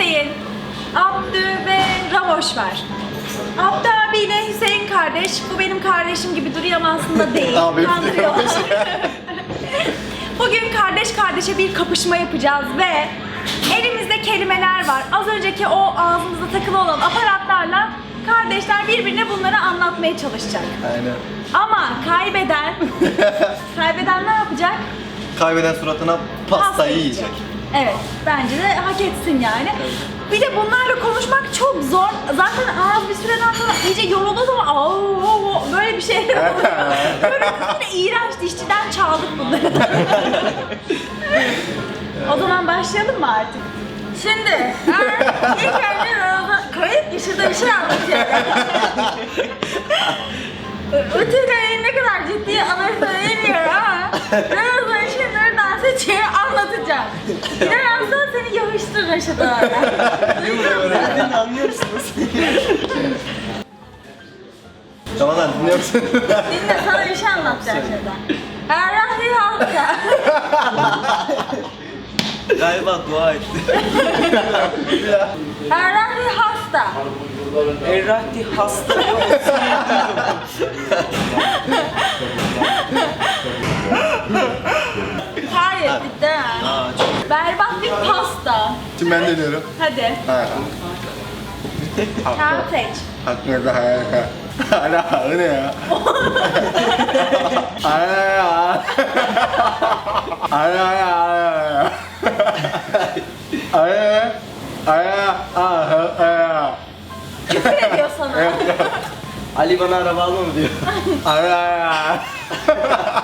Hüseyin, Abdü ve Ravoş var. Abdü abiyle Hüseyin kardeş. Bu benim kardeşim gibi duruyor ama aslında değil. Abi, Kandırıyor. Bugün kardeş kardeşe bir kapışma yapacağız ve elimizde kelimeler var. Az önceki o ağzımızda takılı olan aparatlarla kardeşler birbirine bunları anlatmaya çalışacak. Aynen. Ama kaybeden, kaybeden ne yapacak? Kaybeden suratına pastayı yiyecek. Evet, bence de hak etsin yani. Bir de bunlarla konuşmak çok zor. Zaten ağız bir süreden sonra iyice yorulduğu zaman "Aa, oo, oo," böyle bir şey oluyor. Böyle bir iğrenç dişçiden çaldık bunları. o zaman başlayalım mı artık? Şimdi, eğer ilk önce Ramazan- kayıp yaşadığı bir şey anlatıyor. Öteleri ne kadar ciddiye alırsa bilmiyorum ama Ramazan şimdi seçeği anlatacağım. Bilemezsen seni yağıştır Reşat abi. Öğrendiğini anlıyorsunuz. Ramazan dinliyor musun? Dinle sana bir şey anlatacağım şimdi. Errahli halka. Galiba dua etti. Errahli hasta. Errahti hasta pasta. Şimdi ben deniyorum. Hadi. Ha. Kağıt seç. Hakkında harika. Hala ne ya? Hala ya. Hala ya. Hala Hala Hala Küfür ediyor sana. Ali bana araba alma mı diyor. Hala ya.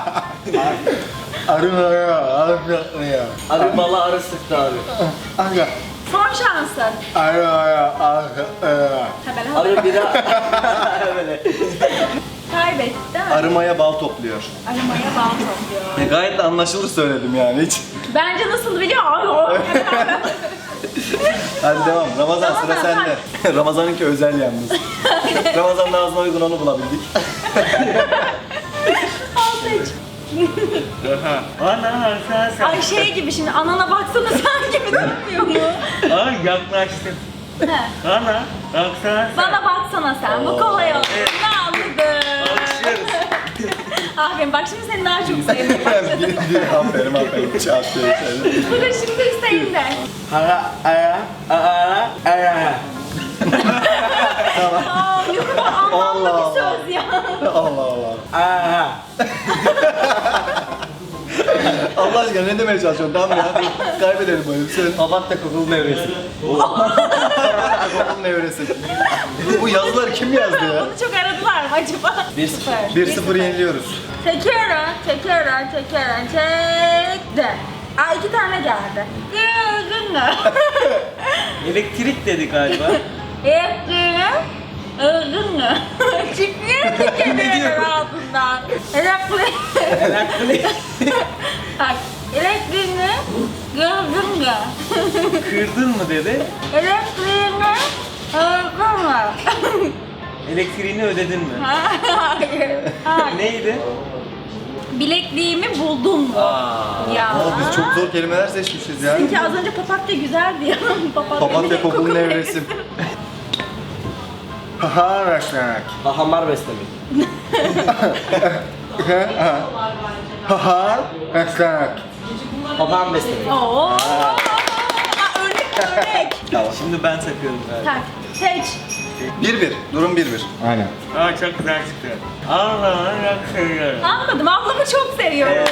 Arı ya. Arı ya. Arı bala arı sıktı abi. Aga. Son şansın. Arı ya. Arı ya. Hemen Arı bira... Böyle. Kaybet değil mi? Arımaya bal topluyor. Aramaya bağ topluyor. E, gayet de anlaşılır söyledim yani hiç. Bence nasıl biliyor musun? Hadi devam. Ramazan sıra Ramazan, sende. Ramazan'ınki özel yalnız. Ramazan'ın ağzına uygun onu bulabildik. Al seç. Ana sen sen. Ay şey gibi şimdi anana baksana sen gibi durmuyor mu? Ay yaklaştın. He. Ana baksana sen. Bana baksana sen bu kolay oldu. Ne anladın? Alkışlıyoruz. Aferin bak şimdi seni daha çok sevmeye başladım. aferin aferin. Çarpıyor şöyle. Sıra şimdi Hüseyin'de. Ara ara ara ara. Aa yok ama anlamlı bir söz ya. Allah Allah. Ara. Allah aşkına ne demeye çalışıyorsun? Tamam ya. Kaybedelim bu herif. Söyle. Babak da kokulu nevresi. Bakalım ne öğrensin. Bu yazıları kim yazdı ya? Bunu çok aradılar mı acaba? 1-0. 1-0 yeniliyoruz. Çekiyorum, çekiyorum, çekiyorum, çekti. Aa iki tane geldi. Gördün mü? Elektrik dedi galiba. Elektriğini öldün mü? Çıkmıyor ki kelimeler altından. Elektrik. Elektrik. Bak, elektriğini gördün mü? Kırdın mı dedi. Elektriğini öldün mü? Elektriğini ödedin mi? Hayır. Hayır. Neydi? Bilekliğimi buldun mu? Aa. Ya. Aa, biz çok zor kelimeler seçmişiz ya. Çünkü az önce papatya güzeldi ya. papatya, Papatya kokulu evresi. Haha Raşnak. Hahamar beslemek. Haha Raşnak. Papağan beslemek. Oo. Aa, örnek örnek. Tamam. Şimdi ben takıyorum galiba. Tak. Seç. 1-1. Durum 1-1. Aynen. Aa çok güzel çıktı. Allah'ım çok seviyorum. Anladım. Ablamı çok seviyorum.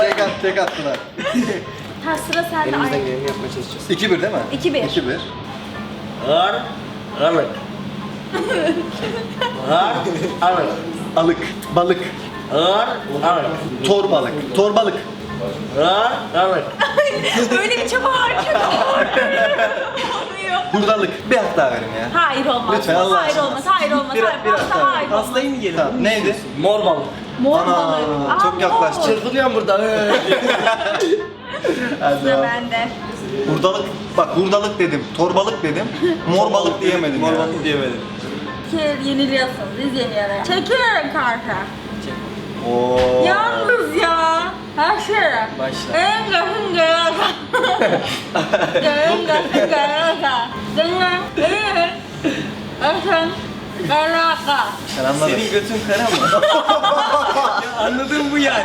tek, at, tek attılar. Ha sıra sende. Elimizden geleni yapmaya çalışacağız. 2-1 değil mi? 2-1. 2-1. Ar, alık. Ar, alık. Alık. Balık. Ar, alık. Torbalık. Torbalık. Ar, alık. Öyle bir çaba var ki. Olmuyor. Hurdalık. Bir hak daha verin ya. Hayır olmaz. Lütfen Allah hayır aşkına. olmaz. Hayır olmaz. Bir- hayır bir olmaz. hafta Hayır olmaz. Hastayı mı gelin? Tamam neydi? Mor balık. Mor Ana, balık. çok yaklaştı. mor. Çırpınıyorum burada. Hadi Sıra bende. Hurdalık. Bak hurdalık dedim. Torbalık dedim. Mor balık diyemedim Mor ya. balık diyemedim. İki yeniliyorsunuz. Biz yeniyoruz. Çekiyorum karta. Oo. Yalnız ya. Her şey. Başla. En yakın gelirse. En yakın gelirse. Dinle. İyi. Yakın gelirse. Sen anladın. Senin götün kara mı? ya anladın bu yani.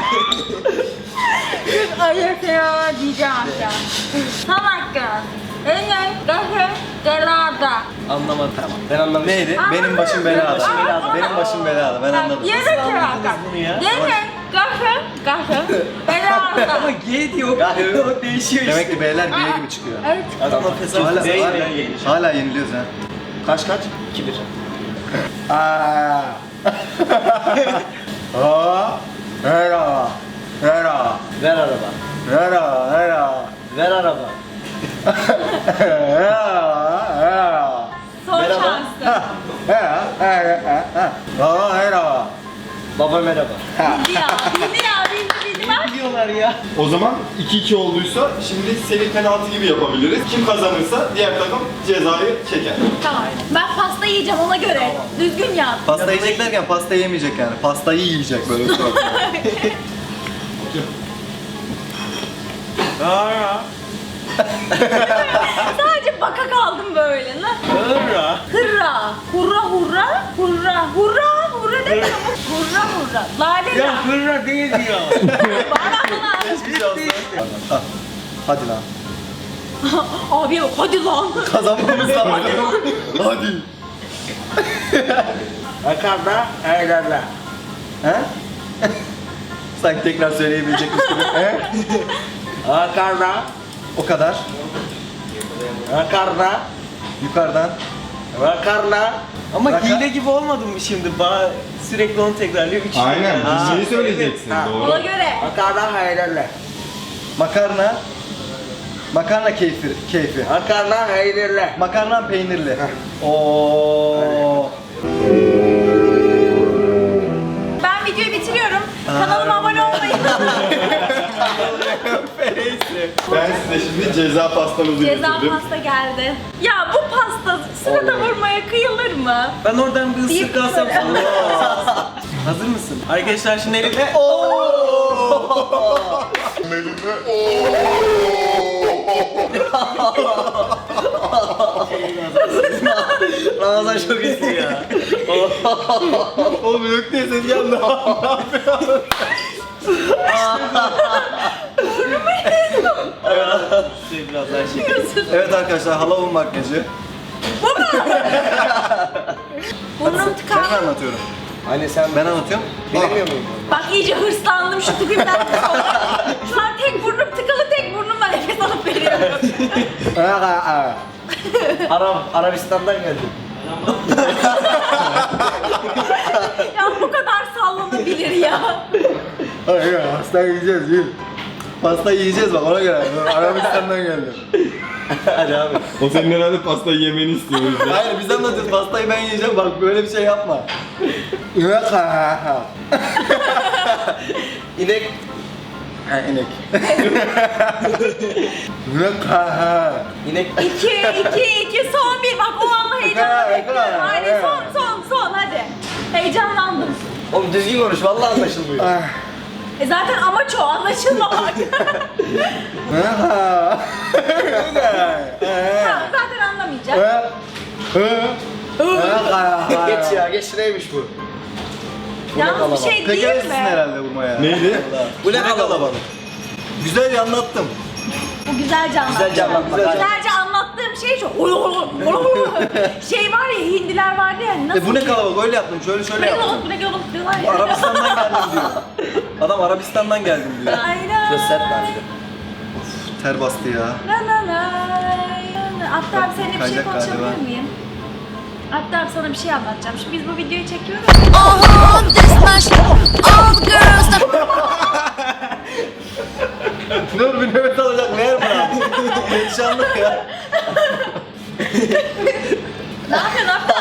Ayırtıyor diyeceğim ya. Tam hakkı. En yakın gelirse. Anlamadım. Tamam. Ben anlamadım. Neydi? Benim başım belada. Başım belada. Benim başım belada. Ben anladım. Yere kırar. bunu ya? Yere gafı gafı Ama belada. G diyor. Ya. O değişiyor işte. Demek ki beyler G gibi çıkıyor. Evet. Adamla fesat Hala, değil hala, ya. hala yeniliyoruz ha. Kaç kaç? 2-1. Aa. Aa. Hera. Hera. Ver araba. Hera. Hera. Ver araba. Hera. Hera. Baba merhaba. Bildi ya, bildi ya, bildi bildi bak. Diyorlar ya? O zaman 2-2 olduysa şimdi seri penaltı gibi yapabiliriz. Kim kazanırsa diğer takım cezayı çeker. Tamam. Ben pasta yiyeceğim ona göre. Düzgün yap. Pasta yiyecek derken pasta yemeyecek yani. Pastayı yiyecek böyle. Ara. Sadece baka kaldım böyle. Ara. Hırra. Hurra hurra. Hurra. Hurra. Hurra değil mi? Hurra hurra. Lale Ya ya. hırra değil diyor. Bana bana. Ha, Hadi lan. Abi hadi lan. Kazanmamız lazım. Hadi. Akarda eğlerler. He? Sanki tekrar söyleyebilecekmiş gibi. He? Akarda. O kadar. Akarda. Yukarıdan. Rakarla. Ama Raka- hile gibi olmadı mı şimdi? Ba sürekli onu tekrarlıyor. Üç Aynen, bir şey söyleyeceksin. Ha. doğru. Ona göre. Makarna hayırlı. Makarna. Makarna keyfi. keyfi. Makarna hayırlı. Makarna peynirli. Oo. Ben videoyu bitiriyorum. Kanalıma abone. Ben size şimdi ceza pastanızı Ceza getirdim. pasta geldi. Ya bu pasta sırada vurmaya kıyılır mı? Ben oradan bir ısırık Deyip alsam sana. Hazır mısın? Arkadaşlar şimdi elimde... Ramazan çok istiyor ya. Oğlum yok diye ses geldi. Şey biraz daha şey. evet arkadaşlar halamın makyajı. Burnum Ben tıkandı. anlatıyorum. Hani sen Ben anlatıyorum. bilemiyor muydun? Bak iyice hırslandım şu tipimden sonra. Şu an tek burnum tıkalı tek burnumla nefes alıp veriyorum. Arap, Arabistan'dan geldim. ya bu kadar sallanabilir ya. Hayır, pasta yiyeceğiz, yiyin. Pasta yiyeceğiz bak ona göre. Arabistan'dan geldim. Hadi abi. O senin herhalde pasta yemeni istiyor o yüzden. Hayır biz anlatıyoruz pastayı ben yiyeceğim bak böyle bir şey yapma. İnek Ha inek. İnek İki, iki, iki, son bir. Bak o anda heyecanla bekliyorum. evet. son, son, son hadi. Heyecanlandım. Oğlum düzgün konuş vallahi anlaşılmıyor. E zaten amaç o, anlaşılmamak. Tamam, zaten anlamayacak. geç ya geç neymiş bu? Yalnız bir şey değil Tekerlesin mi? herhalde vurmaya. Neydi? Bu ne kalabalık? Güzel anlattım. Bu güzelce anlattım. Güzelce anlatmak. Güzelce anlattığım şey şu. şey var ya, hindiler vardı ya. Nasıl? E bu ne kalabalık öyle yaptım şöyle şöyle yaptım. kalabalık, bu ne kalabalık diyorlar ya. Arabistan'dan geldim diyor. Adam Arabistan'dan geldim diyor. Sert bence. Ter bastı ya. La la la. Hatta abi seninle bir şey Kayacak konuşabilir galiba. miyim? Hatta abi sana bir şey anlatacağım. Şimdi biz bu videoyu çekiyoruz. Oh, this much. All the girls that Dur bir nefes alacak ver bana. Perişanlık ya. ne yapıyorsun abi?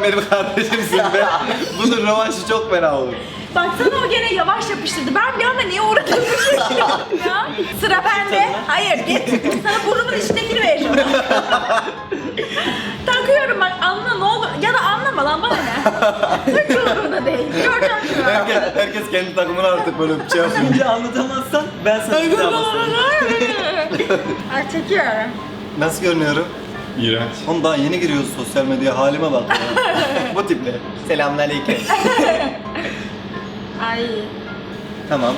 Sen benim kardeşimsin be. Bunun rövanşı çok fena olur. Baksana o gene yavaş yapıştırdı. Ben bir anda niye uğradığımı şaşırdım ya. Sıra bende. Hayır git. Sana burnumun içindekini vereceğim. Takıyorum bak anla ne olur. Ya da anlama lan bana ne. Hiç umurumda değil. Herkes, herkes kendi takımını artık böyle bir şey yapıyor. Önce anlatamazsan ben sana bir daha basarım. Ay çekiyorum. Nasıl görünüyorum? İğrenç. Oğlum daha yeni giriyoruz sosyal medyaya halime bak ya. Bu tiple. Selamünaleyküm. Ay. tamam.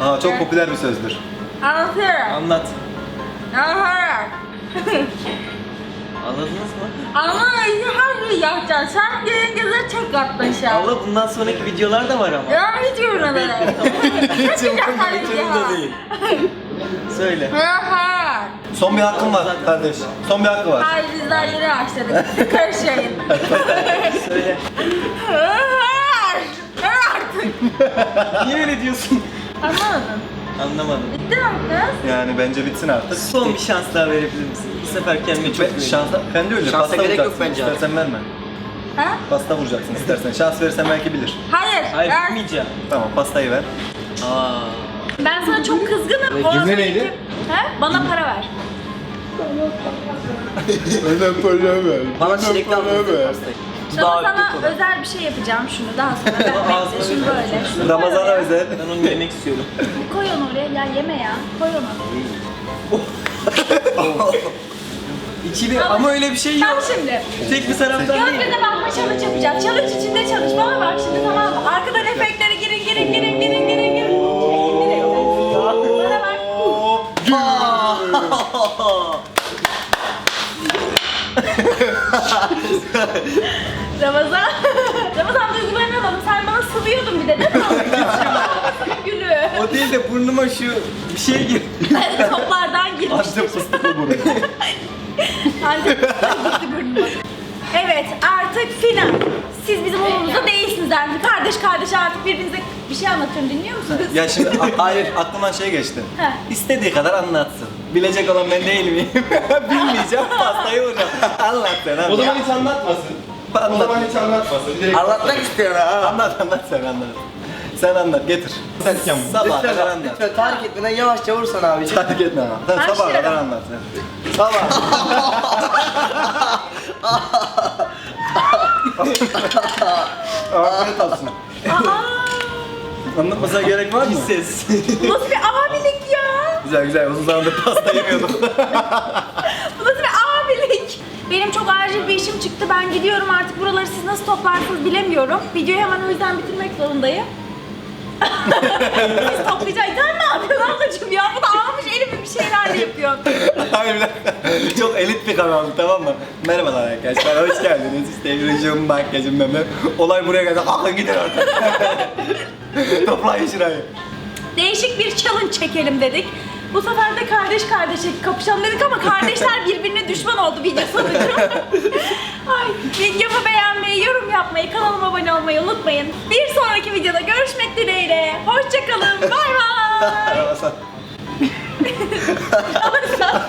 Aa çok popüler bir sözdür. Anlatıyorum. Anlat. Anlatıyorum. Anladınız mı? Ama her şeyi yapacaksın. Sen gelince de çek atlaşa. Abla bundan sonraki videolar da var ama. Ya hiç görmedim. Hiç yapmadım Hiç değil. Söyle. ya. Son bir hakkım var kardeş. Son bir hakkı var. Hayır bizler yeni başladık. Siz Karışmayın. Söyle. Artık. Niye öyle diyorsun? Anlamadın. Anlamadım. Bitti mi kız? Yani bence bitsin artık. Son bir şans daha verebilir misin? Bu sefer kendime çok Ve güveniyorum. şansa, ben de öyle. Şansa pasta gerek yok vuracaksın. bence İstersen verme. Ha? Pasta vuracaksın istersen. Şans verirsen belki bilir. Hayır. Hayır ben- bitmeyeceğim. Tamam pastayı ver. Aa. Ben sana çok kızgınım. Cümle neydi? He? Bana para ver. Öyle para ver. Bana çilekli aldınız pastayı. Sana, sana özel bir şey yapacağım şunu daha sonra. Ben bekle şunu böyle. Şunu oraya. özel. Ben onu yemek istiyorum. Koy onu oraya. Ya yeme ya. Koy onu. İçili ama öyle bir şey yok. Bak şimdi. Tek bir taraftan değil. Gözlerine bakma challenge yapacağız. Challenge içinde çalış. Bana bak şimdi tamam mı? Arkadan efektleri girin girin girin girin girin girin. Ramazan. Ramazan duygularını alalım. Sen bana sıvıyordun bir de değil mi? Gülü. O değil de burnuma şu bir şey gir. Toplardan girmiş. Antep fıstıklı burun. Antep gitti burnuma. Evet artık final. Siz bizim umurumuzda değilsiniz artık. Kardeş kardeş artık birbirinize bir şey anlatıyorum dinliyor musunuz? Ya şimdi a- hayır aklıma şey geçti. İstediği kadar anlatsın. Bilecek olan ben değil miyim? Bilmeyeceğim pastayı vuracağım. Anlat sen O anlat. zaman hiç anlatmasın. O Anlat. zaman hiç anlatmasın. Direkt Anlatmak istiyor ha. Anlat anlat sen anlat. Sen anlat getir. Sabah kadar Lütfen, anlat. lütfen tahrik etmeden yavaşça vursan abiciğim. Fark etme ama. Sen sabah kadar anlat sen. Sabah. Afiyet olsun. Aa, Anlatmasına gerek var mı? Ses. bu nasıl bir ya? Güzel güzel uzun zamandır pasta yemiyordum. Bu nasıl bir abilik? Benim çok acil bir işim çıktı. Ben gidiyorum artık. Buraları siz nasıl toplarsınız bilemiyorum. Videoyu hemen o yüzden bitirmek zorundayım. Biz toplayacağız. Sen ne yapıyorsun ablacığım ya? Bu da almış elimi bir şeyler yapıyor. Hayır bir dakika. Çok elit bir kanal tamam mı? Merhabalar arkadaşlar hoş geldiniz. İşte rejim, makyajım ben Olay buraya geldi. Kalkın gidin artık. Toplayın şurayı. Değişik bir challenge çekelim dedik. Bu sefer de kardeş kardeşe kapışalım dedik ama kardeşler birbirine düşman oldu video sonucu. Ay, videomu beğenmeyi, yorum yapmayı, kanalıma abone olmayı unutmayın. Bir sonraki videoda görüşmek dileğiyle. Hoşçakalın. Bay bay. Alırsan.